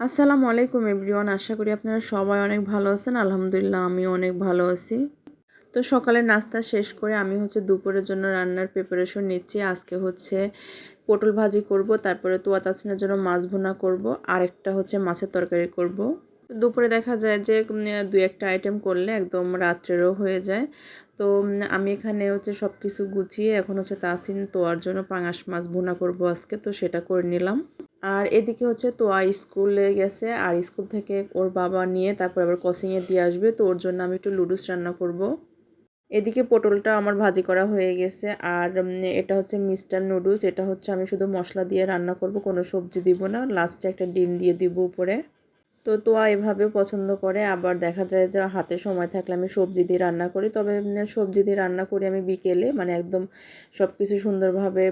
আসসালামু আলাইকুম এভরিওয়ান, আশা করি আপনারা সবাই অনেক ভালো আছেন। আলহামদুলিল্লাহ, আমিও অনেক ভালো আছি। তো সকালে নাস্তা শেষ করে আমি হচ্ছে দুপুরের জন্য রান্নার প্রিপারেশন নিচ্ছি। আজকে হচ্ছে পটল ভাজি করব, তারপরে তোয়া তাসিনের জন্য মাছ ভুনা করব, আরেকটা হচ্ছে মাছের তরকারি করব। দুপুরে দেখা যায় যে দু একটা আইটেম করলে একদম রাত্রেরও হয়ে যায়। তো আমি এখানে হচ্ছে সব কিছু গুছিয়ে এখন হচ্ছে তাসিন তোয়ার জন্য পাঙাশ মাছ ভুনা করব আজকে, তো সেটা করে নিলাম। আর এদিকে হচ্ছে তোয়া স্কুলে গেছে, আর স্কুল থেকে ওর বাবা নিয়ে তারপর আবার কসিংয়ে দিয়ে আসবে, তো ওর জন্য আমি একটু লুডুস রান্না করব। এদিকে পটলটা আমার ভাজি করা হয়ে গেছে, আর এটা হচ্ছে মিস্টার নুডলস, এটা হচ্ছে আমি শুধু মশলা দিয়ে রান্না করব, কোনো সবজি দিব না লাস্টে একটা ডিম দিয়ে দিব উপরে। তো তোয়া এভাবেও পছন্দ করে। আবার দেখা যায় যে হাতে সময় থাকলে আমি সবজি দিয়ে রান্না করি। তবে সবজি দিয়ে রান্না করি আমি বিকেলে। মানে একদম সব কিছু সুন্দরভাবে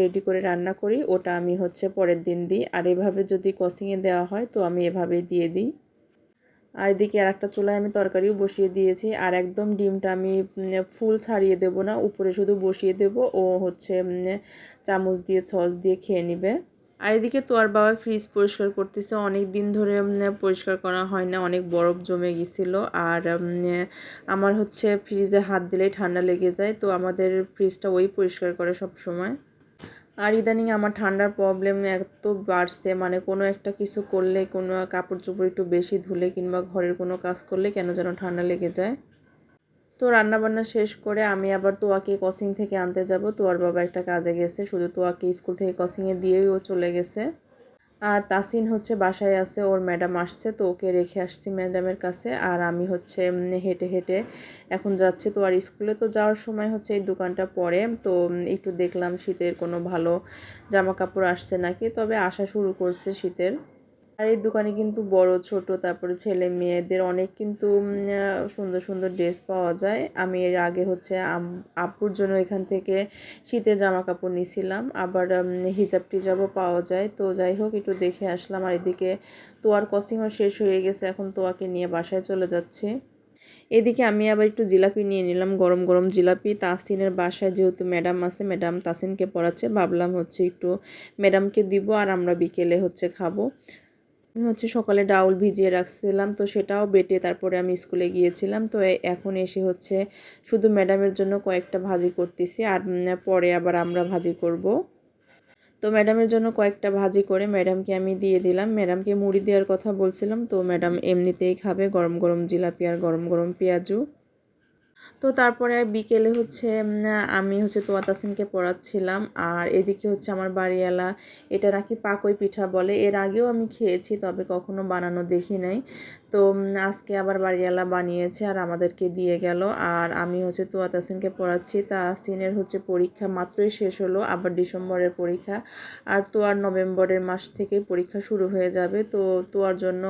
রেডি করে রান্না করি। ওটা আমি হচ্ছে পরের দিন দিই। আর এভাবে যদি কসিংয়ে দেওয়া হয়, তো আমি এভাবেই দিয়ে দিই। আর এদিকে আর একটা চুলায় আমি তরকারিও বসিয়ে দিয়েছি। আর একদম ডিমটা আমি ফুল ছাড়িয়ে দেব না। উপরে শুধু বসিয়ে দেব। ও হচ্ছে চামচ দিয়ে, সস দিয়ে খেয়ে নিবে। আর এদিকে তোয়ার বাবা ফ্রিজ পরিষ্কার করতেছে। অনেক দিন ধরে পরিষ্কার করা হয় না, অনেক বরফ জমে গেছিল। আর আমার হচ্ছে ফ্রিজে হাত দিলেই ঠান্ডা লেগে যায়, তো আমাদের ফ্রিজটা ওই পরিষ্কার করে সব সময়। আর ইদানিং আমার ঠান্ডার প্রবলেম এত বাড়ছে মানে কোনো একটা কিছু করলে, কোনো কাপড় চোপড় একটু বেশি ধুলে কিংবা ঘরের কোনো কাজ করলে কেন যেন ঠান্ডা লেগে যায়। তো রান্নাবান্না শেষ করে আমি আবার তোয়াকে কসিং থেকে আনতে যাব। তোয়ার বাবা একটা কাজে গেছে, শুধু তোয়াকে স্কুল থেকে কসিংয়ে দিয়েই ও চলে গেছে। আর তাসিন হচ্ছে বাসায় আছে, ওর ম্যাডাম আসছে, তো ওকে রেখে আসছি ম্যাডামের কাছে। আর আমি হচ্ছে হেঁটে হেঁটে এখন যাচ্ছি তো আর স্কুলে। তো যাওয়ার সময় হচ্ছে এই দোকানটা পরে, তো একটু দেখলাম শীতের কোনো ভালো জামা কাপড় আসছে নাকি। তবে আসা শুরু করছে শীতের। আর এই দোকানে কিন্তু বড়, ছোট, তারপরে ছেলে, মেয়েদের অনেক কিন্তু সুন্দর সুন্দর ড্রেস পাওয়া যায়। আমি এর আগে হচ্ছে আপুর জন্য এখান থেকে শীতের জামা কাপড় নিয়েছিলাম আবার হিজাব টিজাবও পাওয়া যায়। তো যাই হোক, একটু দেখে আসলাম। আর এদিকে তোয়ার কস্টিংও শেষ হয়ে গেছে। এখন তোয়াকে নিয়ে বাসায় চলে যাচ্ছে। এদিকে আমি আবার একটু জিলাপি নিয়ে নিলাম। গরম গরম জিলাপি। তাসিনের বাসায় যেহেতু ম্যাডাম আছে, ম্যাডাম তাসিনকে পড়াচ্ছে। ভাবলাম হচ্ছে একটু ম্যাডামকে দিব আর আমরা বিকেলে হচ্ছে খাব। হচ্ছে সকালে ডাউল ভিজিয়ে রাখছিলাম, তো সেটাও বেটে তারপরে আমি স্কুলে গিয়েছিলাম। তো এখন এসে হচ্ছে শুধু ম্যাডামের জন্য কয়েকটা ভাজি করতেছি, আর পরে আবার আমরা ভাজি করব। তো ম্যাডামের জন্য কয়েকটা ভাজি করে ম্যাডামকে আমি দিয়ে দিলাম। ম্যাডামকে মুড়ি দেওয়ার কথা বলছিলাম, তো ম্যাডাম এমনিতেই খাবে গরম গরম জিলাপি আর গরম গরম পেঁয়াজু। তো তারপরে বিকেলে হচ্ছে আমি হচ্ছে তোয়া তাসিনকে পড়াচ্ছিলাম। আর এদিকে হচ্ছে আমার বাড়িওয়ালা, এটা নাকি পাকই পিঠা বলে, এর আগেও আমি খেয়েছি, তবে কখনো বানানো দেখি নাই। তো আজকে আবার বাড়িওয়ালা বানিয়েছে আর আমাদেরকে দিয়ে গেল। আর আমি হচ্ছে তোয়া তাসিনকে পড়াচ্ছি। তাসিনের হচ্ছে পরীক্ষা মাত্রই শেষ হলো, আবার ডিসেম্বরের পরীক্ষা। আর তোয়ার নভেম্বরের মাস থেকে পরীক্ষা শুরু হয়ে যাবে। তো, তোয়ার জন্য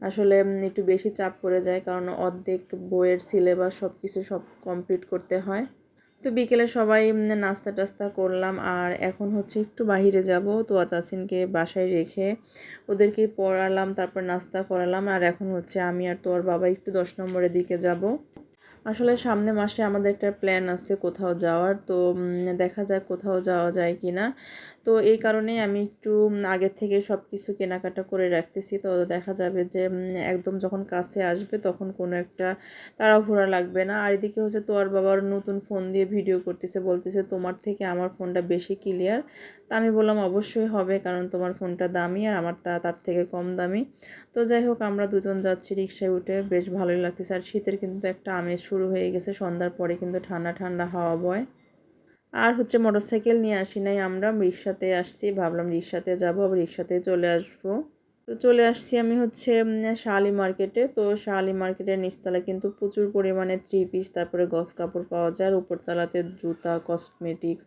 আসলে একটু বেশি চাপ পড়ে যায়। কারণ অর্ধেক বইয়ের সিলেবাস সব কিছু সব কমপ্লিট করতে হয়। তো বিকেলে সবাই নাস্তা টাস্তা করলাম। আর এখন হচ্ছে একটু বাহিরে যাব, তো তাসিনকে বাসায় রেখে ওদেরকে পড়ালাম, তারপর নাস্তা করালাম। আর এখন হচ্ছে আমি আর তোর বাবা একটু দশ নম্বরের দিকে যাব। আসলে সামনে মাসে আমাদের একটা প্ল্যান আছে কোথাও যাওয়ার, তো দেখা যাক কোথাও যাওয়া যায় কি না তো এই কারণেই আমি একটু আগের থেকে সব কিছু কেনাকাটা করে রাখতেছি। তো দেখা যাবে যে একদম যখন কাছে আসবে তখন কোনো একটা তাড়াহুড়া লাগবে না। আর এদিকে হচ্ছে তোর বাবার নতুন ফোন দিয়ে ভিডিও করতেছে, বলতেছে তোমার থেকে আমার ফোনটা বেশি ক্লিয়ার তা আমি বললাম, অবশ্যই হবে, কারণ তোমার ফোনটা দামি আর আমার তা, তার থেকে কম দামি। তো যাই হোক, আমরা দুজন যাচ্ছি রিক্সায় উঠে। বেশ ভালোই লাগতেছে। আর শীতের কিন্তু একটা আমেজ শুরু হয়ে গেছে। সন্ধ্যার পরে কিন্তু ঠান্ডা ঠান্ডা হাওয়া বয়। আর হচ্ছে মোটরসাইকেল নিয়ে আসি নাই আমরা, রিক্সাতে আসছি। ভাবলাম রিক্সাতে যাব, আবার রিক্সাতে চলে আসব। তো চলে আসছি আমি হচ্ছে শালি মার্কেটে তো শালি মার্কেটের নিচতলা কিন্তু প্রচুর পরিমাণে থ্রি পিস তারপরে গস কাপড় পাওয়া যায়। আর উপরতলাতে জুতা কসমেটিক্স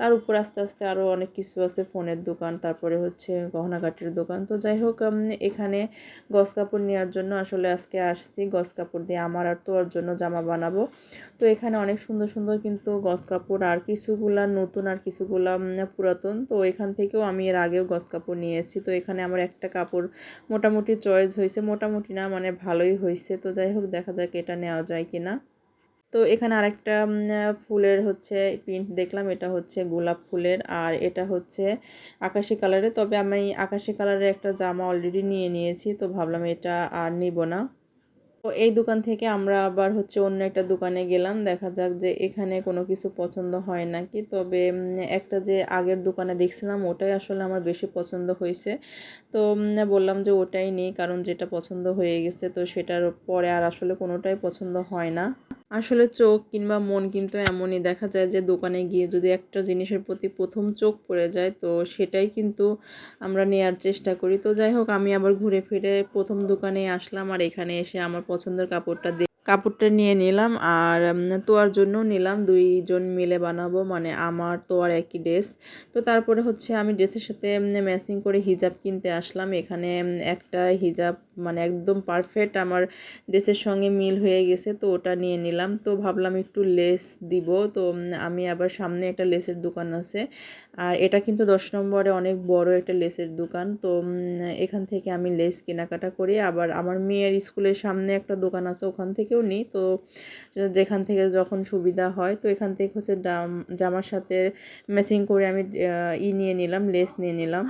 তার উপর আস্তে আস্তে আরও অনেক কিছু আছে, ফোনের দোকান, তারপরে হচ্ছে গহনাঘাটির দোকান। তো যাই হোক এখানে গস কাপড় নেওয়ার জন্য আসলে আজকে আসছি। গস কাপড় দিয়ে আমার আর তোর জন্য জামা বানাবো। তো এখানে অনেক সুন্দর সুন্দর কিন্তু গস কাপড়, আর কিছুগুলা নতুন, আর কিছুগুলা পুরাতন। তো এখান থেকেও আমি এর আগেও গস কাপড় নিয়েছি। তো এখানে আমার একটা কাপড় মোটামুটি চয়েস হয়েছে। মোটামুটি না মানে ভালোই হয়েছে। তো যাই হোক, দেখা যাক এটা নেওয়া যায় কি না তো এখানে আরেকটা ফুলের হচ্ছে প্রিন্ট দেখলাম, এটা হচ্ছে গোলাপ ফুলের আর এটা হচ্ছে আকাশি কালারের। তবে আমি আকাশি কালারের একটা জামা অলরেডি নিয়ে নিয়েছি, তো ভাবলাম এটা আর নিব না। তো এই দোকান থেকে আমরা আবার হচ্ছে অন্য একটা দোকানে গেলাম, দেখা যাক যে এখানে কোনো কিছু পছন্দ হয় নাকি। তবে একটা যে আগের দোকানে দেখছিলাম, ওটাই আসলে আমার বেশি পছন্দ হয়েছে। তো বললাম যে ওটাই নেই, কারণ যেটা পছন্দ হয়ে গেছে, তো সেটার পরে আর আসলে কোনোটাই পছন্দ হয় না। আসলে চোখ কিংবা মন কিন্তু এমনই। দেখা যায় যে দোকানে গিয়ে যদি একটা জিনিসের প্রতি প্রথম চোখ পড়ে যায়, তো সেটাই কিন্তু আমরা নেয়ার চেষ্টা করি। তো যাই হোক, আমি আবার ঘুরে ফিরে প্রথম দোকানে আসলাম আর এখানে এসে আমার পছন্দের কাপড়টা কাপড়টা নিয়ে নিলাম আর তোয়ার জন্য নিলাম। দুইজন মিলে বানাবো মানে আমার তোয়ার একই ড্রেস। তো তারপরে হচ্ছে আমি ড্রেসের সাথে ম্যাচিং করে হিজাব কিনতে আসলাম। এখানে একটা হিজাব মানে একদম পারফেক্ট আমার ড্রেসের সঙ্গে মিল হয়ে গেছে, তো ওটা নিয়ে নিলাম। তো ভাবলাম একটু লেস দিব, তো আমি আবার সামনে একটা লেসের দোকান আছে। আর এটা কিন্তু দশ নম্বরে অনেক বড় একটা লেসের দোকান। তো এখান থেকে আমি লেস কেনাকাটা করি। আবার আমার মেয়ের স্কুলের সামনে একটা দোকান আছে, ওখান থেকেও নিই। তো যেখান থেকে যখন সুবিধা হয়, তো এখান থেকে হচ্ছে জামার সাথে ম্যাচিং করে আমি ই নিয়ে নিলাম লেস নিয়ে নিলাম।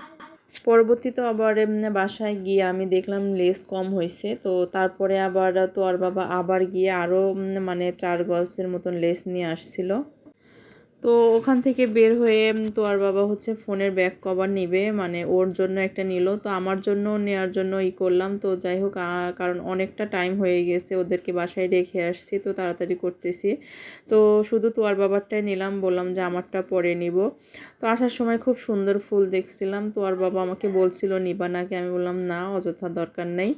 পরবর্তীতে আবার বাসায় গিয়ে আমি দেখলাম লেস কম হয়েছে। তো তারপরে আবার তো আর বাবা আবার গিয়ে আরও মানে চার গজের মতন লেস নিয়ে আসছিল। তো ওখান থেকে বের হয়ে তো আর বাবা হচ্ছে ফোনের ব্যাক কভার নিবে মানে ওর জন্য একটা নিল। তো আমার জন্য নেওয়ার জন্য ই করলাম। তো যাই হোক কারণ অনেকটা টাইম হয়ে গেছে, ওদেরকে বাসায় রেখে আসছি, তো তাড়াতাড়ি করতেছি। তো শুধু তো আর বাবারটাই নিলাম, বললাম যে আমারটা পরে নিব। তো আসার সময় খুব সুন্দর ফুল দেখছিলাম। তো আর বাবা আমাকে বলছিল, নিবা নাকি? আমি বললাম, না, অযথা দরকার নেই।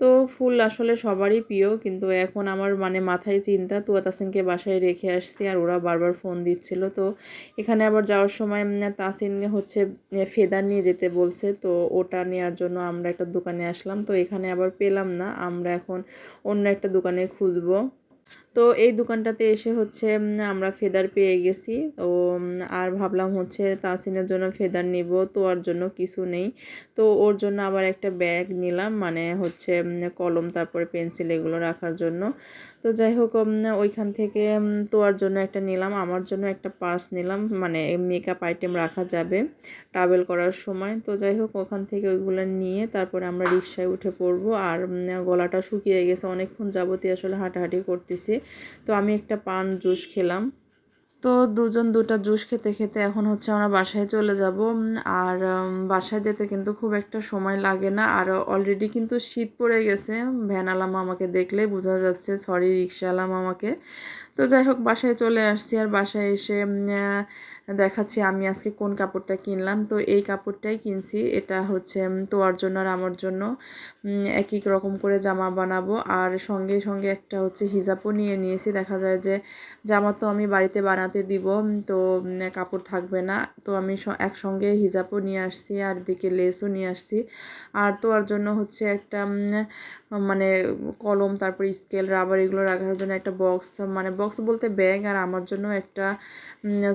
তো ফুল আসলে সবারই প্রিয়, কিন্তু এখন আমার মানে মাথায় চিন্তা তুয়া তাসিনকে বাসায় রেখে আসছি, আর ওরা বারবার ফোন দিচ্ছিল। তো এখানে আবার যাওয়ার সময় তাসিন হচ্ছে ফেদার নিয়ে যেতে বলছে। তো ওটা নেওয়ার জন্য আমরা একটা দোকানে আসলাম। তো এখানে আবার পেলাম না। আমরা এখন অন্য একটা দোকানে খুঁজবো। তো এই দোকানটাতে এসে হচ্ছে আমরা ফেদার পেয়ে গেছি। তো আর ভাবলাম হচ্ছে তাসিনের জন্য ফেদার নিব, তো ওর জন্য কিছু নেই। তো ওর জন্য আবার একটা ব্যাগ নিলাম মানে হচ্ছে কলম, তারপরে পেন্সিল এগুলো রাখার জন্য। তো যাই হোক ওইখান থেকে তোয়ার জন্য একটা নিলাম, আমার জন্য একটা পার্স নিলাম মানে মেকআপ আইটেম রাখা যাবে ট্রাভেল করার সময়। তো যাই হোক, ওখান থেকে ওইগুলো নিয়ে তারপরে আমরা রিক্সায় উঠে পড়ব। আর গলাটা শুকিয়ে গেছে, অনেকক্ষণ যাবতীয় আসলে হাঁটাহাঁটি করতেছি। তো আমি একটা পান জুস খেলাম। তো দুজন দুটা জুস খেতে খেতে এখন হচ্ছে আমরা বাসায় চলে যাব। আর বাসায় যেতে কিন্তু খুব একটা সময় লাগে না। আর অলরেডি কিন্তু শীত পড়ে গেছে। ভ্যানালাম আমাকে দেখলে বোঝা যাচ্ছে সরি রিক্সা আলাম আমাকে। তো যাই হোক, বাসায় চলে আসছি। আর বাসায় এসে দেখাচ্ছি আমি আজকে কোন কাপড়টা কিনলাম। তো এই কাপড়টাই কিনছি। এটা হচ্ছে তোয়ার জন্য আর আমার জন্য। এক এক রকম করে জামা বানাবো। আর সঙ্গে সঙ্গে একটা হচ্ছে হিজাবও নিয়ে নিয়েছি। দেখা যায় যে জামা তো আমি বাড়িতে বানাতে দিব তো কাপড় থাকবে না। তো আমি একসঙ্গে হিজাবও নিয়ে আসছি আর দিকে লেসও নিয়ে আসছি। আর তোয়ার জন্য হচ্ছে একটা মানে কলম, তারপর স্কেল রাবার এগুলো রাখার জন্য একটা বক্স মানে বক্স বলতে ব্যাগ আর আমার জন্য একটা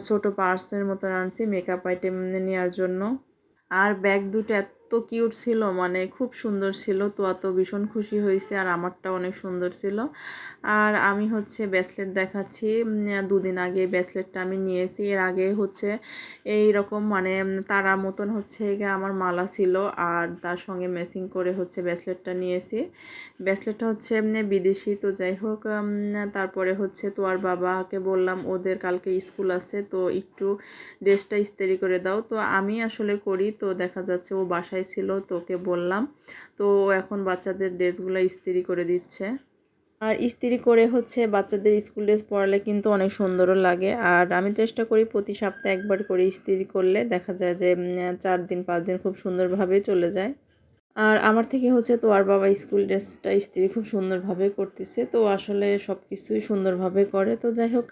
ছোট পার্সের মতো আনছি মেকআপ আইটেম নেওয়ার জন্য। আর ব্যাগ দুটো এত কিউট ছিল মানে খুব সুন্দর ছিল। তো এত ভীষণ খুশি হয়েছে আর আমারটা অনেক সুন্দর ছিল। আর আমি হচ্ছে ব্রেসলেট দেখাচ্ছি। দুদিন আগে ব্রেসলেটটা আমি নিয়েছি। এর আগে হচ্ছে এই রকম মানে তারার মতন হচ্ছে আমার মালা ছিল আর তার সঙ্গে ম্যাচিং করে হচ্ছে ব্রেসলেটটা নিয়েছি। ব্রেসলেটটা হচ্ছে এমনি বিদেশি, তো যাই হোক তারপরে হচ্ছে তো আর বাবাকে বললাম, ওদের কালকে স্কুল আছে, তো একটু ড্রেসটা ইস্ত্রি করে দাও। তো আমি আসলে করি, তো দেখা যাচ্ছে ও বাসায় ছিল তো ওকে বললাম। তো এখন বাচ্চাদের ড্রেসগুলো ইস্তিরি করে দিচ্ছে। আর ইস্তিরি করে হচ্ছে বাচ্চাদের স্কুল ড্রেস পরালে কিন্তু অনেক সুন্দরও লাগে। আর আমি চেষ্টা করি প্রতি সপ্তাহে একবার করে ইস্তিরি করলে দেখা যায় যে চার দিন, পাঁচ দিন খুব সুন্দরভাবে চলে যায়। আর আমার থেকে হচ্ছে তো আর বাবা স্কুল ড্রেসটা স্ত্রী খুব সুন্দরভাবে করতেছে, তো আসলে সব কিছুই সুন্দরভাবে করে, তো যাই হোক।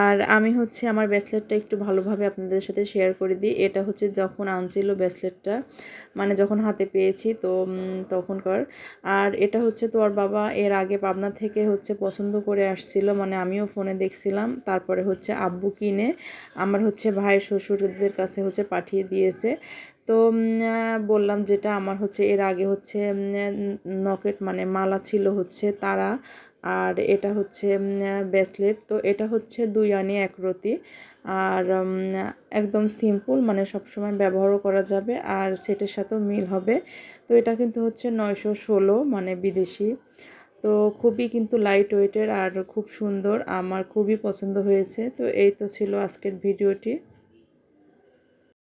আর আমি হচ্ছে আমার ব্রেসলেটটা একটু ভালোভাবে আপনাদের সাথে শেয়ার করে দিই, এটা হচ্ছে যখন আনছিল ব্রেসলেটটা মানে যখন হাতে পেয়েছি তো তখনকার। আর এটা হচ্ছে তো আর বাবা এর আগে পাবনা থেকে হচ্ছে পছন্দ করে আসছিল মানে আমিও ফোনে দেখছিলাম, তারপরে হচ্ছে আব্বু কিনে আমার হচ্ছে ভাই শ্বশুরদের কাছে হচ্ছে পাঠিয়ে দিয়েছে। তো বললাম যেটা আমার হচ্ছে, এর আগে হচ্ছে নকেট মানে মালা ছিল হচ্ছে তারা আর এটা হচ্ছে ব্রেসলেট। তো এটা হচ্ছে দুই আনি, এক রতি। আর একদম সিম্পল মানে সবসময় ব্যবহারও করা যাবে আর সেটের সাথেও মিল হবে। তো এটা কিন্তু হচ্ছে নয়শো ষোলো মানে বিদেশি। তো খুবই কিন্তু লাইট ওয়েটের আর খুব সুন্দর। আমার খুবই পছন্দ হয়েছে। তো এই তো ছিল আজকের ভিডিওটি।